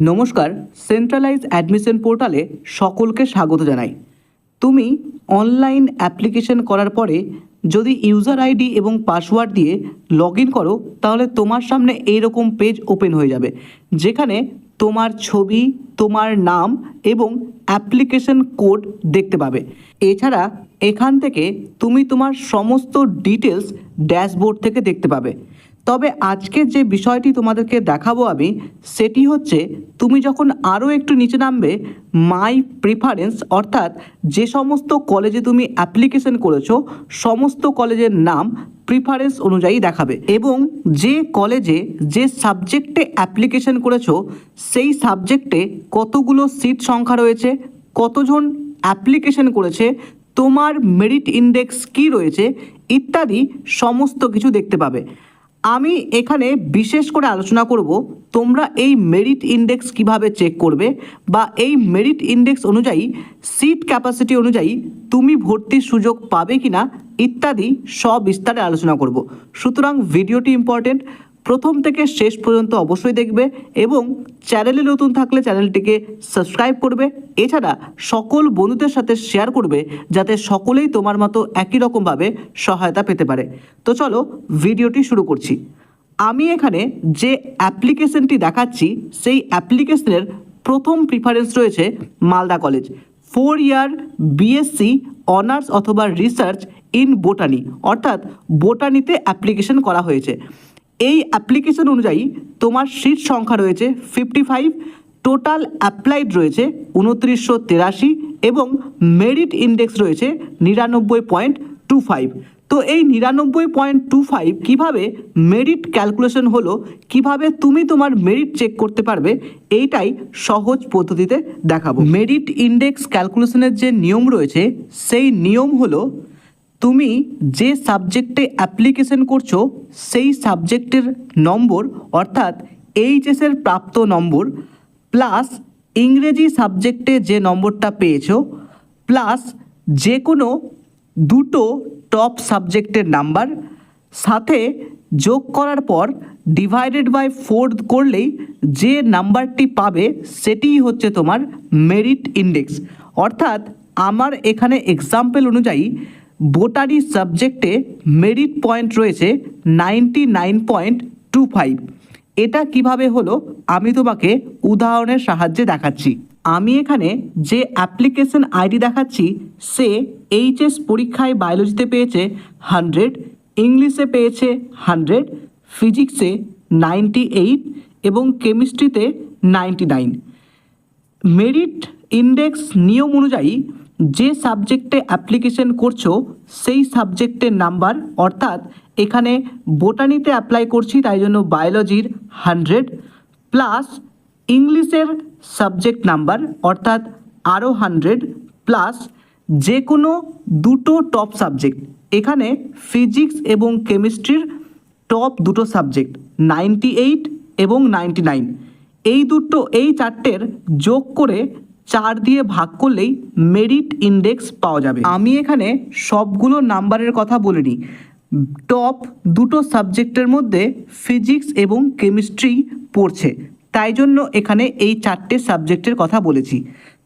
নমস্কার centralise admission পোর্টালে সকলকে স্বাগত জানাই। তুমি অনলাইন অ্যাপ্লিকেশন করার পরে যদি ইউজার আইডি এবং পাসওয়ার্ড দিয়ে লগ ইন করো, তাহলে তোমার সামনে এইরকম পেজ ওপেন হয়ে যাবে, যেখানে তোমার ছবি, তোমার নাম এবং অ্যাপ্লিকেশন কোড দেখতে পাবে। এছাড়া এখান থেকে তুমি তোমার সমস্ত ডিটেলস ড্যাশবোর্ড থেকে দেখতে পাবে। তবে আজকে যে বিষয়টি তোমাদেরকে দেখাবো আমি, সেটি হচ্ছে তুমি যখন আরও একটু নিচে নামবে মাই প্রিফারেন্স অর্থাৎ যে সমস্ত কলেজে তুমি অ্যাপ্লিকেশন করেছ, সমস্ত কলেজের নাম প্রিফারেন্স অনুযায়ী দেখাবে। এবং যে কলেজে যে সাবজেক্টে অ্যাপ্লিকেশন করেছ, সেই সাবজেক্টে কতগুলো সিট সংখ্যা রয়েছে, কতজন অ্যাপ্লিকেশন করেছে, তোমার মেরিট ইন্ডেক্স কী রয়েছে, ইত্যাদি সমস্ত কিছু দেখতে পাবে। আমি এখানে বিশেষ করে আলোচনা করব তোমরা এই মেরিট ইন্ডেক্স কীভাবে চেক করবে বা এই মেরিট ইন্ডেক্স অনুযায়ী সিট ক্যাপাসিটি অনুযায়ী তুমি ভর্তির সুযোগ পাবে কি না ইত্যাদি বিস্তারে আলোচনা করব। সুতরাং ভিডিওটি ইম্পর্টেন্ট প্রথম থেকে শেষ পর্যন্ত অবশ্যই দেখবে এবং চ্যানেলে নতুন থাকলে চ্যানেলটিকে সাবস্ক্রাইব করবে। এছাড়া সকল বন্ধুদের সাথে শেয়ার করবে যাতে সকলেই তোমার মতো একই রকমভাবে সহায়তা পেতে পারে। তো চলো ভিডিওটি শুরু করছি। আমি এখানে যে অ্যাপ্লিকেশনটি দেখাচ্ছি, সেই অ্যাপ্লিকেশনের প্রথম প্রিফারেন্স রয়েছে Malda college. Four year BSc honours অথবা রিসার্চ ইন বোটানি অর্থাৎ বোটানিতে অ্যাপ্লিকেশন করা হয়েছে। এই অ্যাপ্লিকেশন অনুযায়ী তোমার সিট সংখ্যা রয়েছে ফিফটি ফাইভ টোটাল অ্যাপ্লাইড রয়েছে উনত্রিশশো তেরাশি এবং মেরিট ইন্ডেক্স রয়েছে নিরানব্বই পয়েন্ট টু ফাইভ তো এই নিরানব্বই পয়েন্ট টু ফাইভ কীভাবে মেরিট ক্যালকুলেশন হলো, কীভাবে তুমি তোমার মেরিট চেক করতে পারবে, এইটাই সহজ পদ্ধতিতে দেখাবো। মেরিট ইন্ডেক্স ক্যালকুলেশনের যে নিয়ম রয়েছে, সেই নিয়ম হলো তুমি যে সাবজেক্টে অ্যাপ্লিকেশন করছ, সেই সাবজেক্টের নম্বর, অর্থাৎ এইচএসের প্রাপ্ত নম্বর প্লাস ইংরেজি সাবজেক্টে যে নম্বরটা পেয়েছ প্লাস যে কোনো দুটো টপ সাবজেক্টের নাম্বার সাথে যোগ করার পর ডিভাইডেড বাই ফোর করলেই যে নাম্বারটি পাবে, সেটিই হচ্ছে তোমার মেরিট ইন্ডেক্স অর্থাৎ আমার এখানে এক্সাম্পল অনুযায়ী বোটারি সাবজেক্টে মেরিট পয়েন্ট রয়েছে ninety nine point two five এটা কীভাবে হলো? আমি তোমাকে উদাহরণের সাহায্যে দেখাচ্ছি। আমি এখানে যে অ্যাপ্লিকেশন আইডি দেখাচ্ছি, সে এইচএস পরীক্ষায় বায়োলজিতে পেয়েছে হান্ড্রেড ইংলিশে পেয়েছে হান্ড্রেড ফিজিক্সে নাইনটি এইট এবং কেমিস্ট্রিতে নাইনটি নাইন মেরিট ইন্ডেক্স নিয়ম অনুযায়ী যে সাবজেক্টে অ্যাপ্লিকেশন করছ, সেই সাবজেক্টের নাম্বার, অর্থাৎ এখানে বোটানিতে অ্যাপ্লাই করছি, তাই জন্য বায়োলজির হান্ড্রেড প্লাস ইংলিশের সাবজেক্ট নাম্বার অর্থাৎ আরও হান্ড্রেড প্লাস যে কোনো দুটো টপ সাবজেক্ট এখানে ফিজিক্স এবং কেমিস্ট্রির টপ দুটো সাবজেক্ট নাইনটি এইট এবং নাইনটি নাইন এই দুটো, এই চারটের যোগ করে চার দিয়ে ভাগ করলেই মেরিট ইন্ডেক্স পাওয়া যাবে। আমি এখানে সবগুলো নাম্বারের কথা বলিনি টপ দুটো সাবজেক্টের মধ্যে ফিজিক্স এবং কেমিস্ট্রি পড়ছে। তাই জন্য এখানে এই চারটে সাবজেক্টের কথা বলেছি।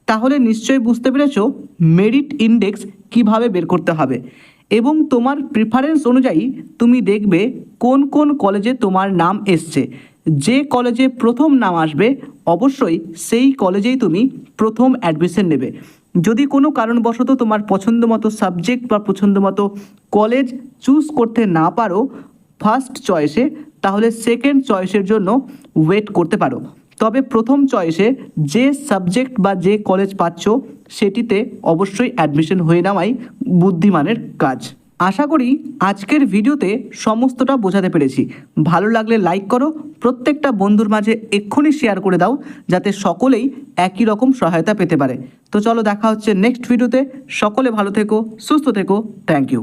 তাহলে নিশ্চয়ই বুঝতে পেরেছ মেরিট ইন্ডেক্স কীভাবে বের করতে হবে। এবং তোমার প্রিফারেন্স অনুযায়ী তুমি দেখবে কোন কোন কলেজে তোমার নাম এসছে। যে কলেজে প্রথম নাম আসবে, অবশ্যই সেই কলেজেই তুমি প্রথম অ্যাডমিশন নেবে। যদি কোনো কারণবশত তোমার পছন্দ মতো সাবজেক্ট বা পছন্দ মতো কলেজ চুজ করতে না পারো ফার্স্ট চয়েসে তাহলে সেকেন্ড চয়েসের জন্য ওয়েট করতে পারো। তবে প্রথম চয়েসে যে সাবজেক্ট বা যে কলেজ পাচ্ছ, সেটিতে অবশ্যই অ্যাডমিশন হয়ে নেওয়াই বুদ্ধিমানের কাজ। আশা করি আজকের ভিডিওতে সমস্তটা বোঝাতে পেরেছি। ভালো লাগলে লাইক করো, প্রত্যেকটা বন্ধুর মাঝে এক্ষুনি শেয়ার করে দাও, যাতে সকলেই একই রকম সহায়তা পেতে পারে। তো চলো দেখা হচ্ছে নেক্সট ভিডিওতে সকলে ভালো থেকো, সুস্থ থেকো থ্যাংক ইউ